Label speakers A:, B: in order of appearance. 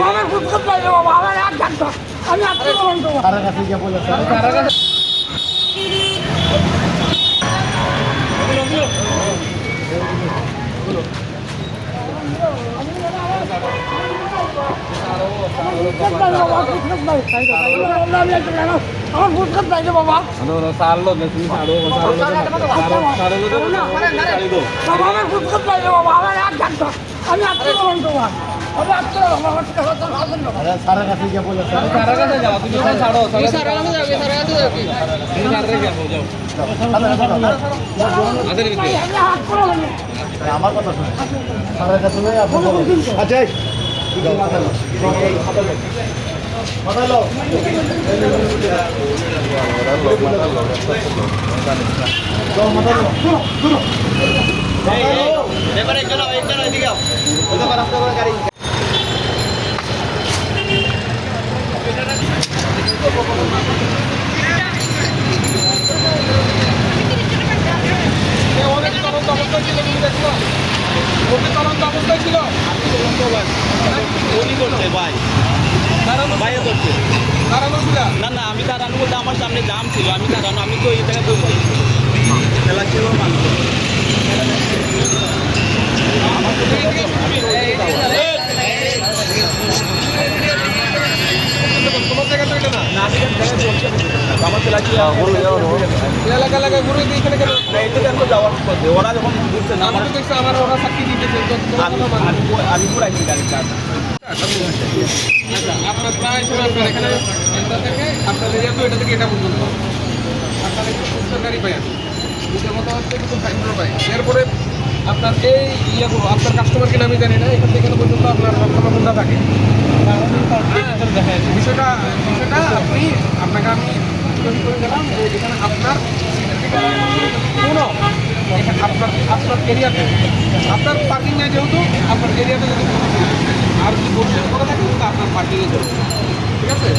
A: আমার খুব লাগে বাবা আমার এক ঘণ্টা আমি আত্মীয়
B: কারা কাছে গিয়ে বলেছে
A: আমার ফুটকাত লাগে বাবা
C: সারলো তুমি সারো সারো সারো সারো
A: বাবা আমার ফুটকাত লাগে বাবা আমার এক ঘণ্টা আমি আত্মীয় তোমার
B: সারা কাছে আমার কথা শুনে। আচ্ছা
C: ওকে তদন্ত অবস্থায় ছিল
D: উনি ভাই ভাইও করছে
C: দাঁড়ানো
D: না না, আমি দাঁড়ানো বলতে আমার সামনে জাম ছিল, আমি দাঁড়ানো, আমি তো এই জায়গায় খেলা ছিল মানুষ
C: তোমার জায়গা তো এটা না
D: না আমি জায়গায় বসে
C: এলাকা এলাকায় ঘুরে দিয়ে এখানে কেন
D: এটা তো যাওয়ার পথে ওরা যখন ঘুরছে না
C: আমি তো দেখছি আমার ওরা সাক্ষী দিতেছে
D: আমি। আমি
C: আপনার এখানে এটা থেকে আপনার এটা থেকে এটা পর্যন্ত আপনার একটু সরকারি পাই আছে দুটোর মতো হচ্ছে আপনার এই ইয়েগুলো আপনার কাস্টমার কিনা আমি জানি না এখান থেকে এখানে পর্যন্ত আপনার হুন্ডা থাকে বিষয়টা বিষয়টা আপনি আপনাকে আমি জিজ্ঞেস করে গেলাম যে এখানে আপনার কোনো আপনার আপনার এরিয়াতে আপনার পার্কিং নেই যেহেতু, আপনার এরিয়াতে যদি আর যদি করে থাকে, তাহলে আপনার পার্কিংয়ে যাবে। ঠিক আছে?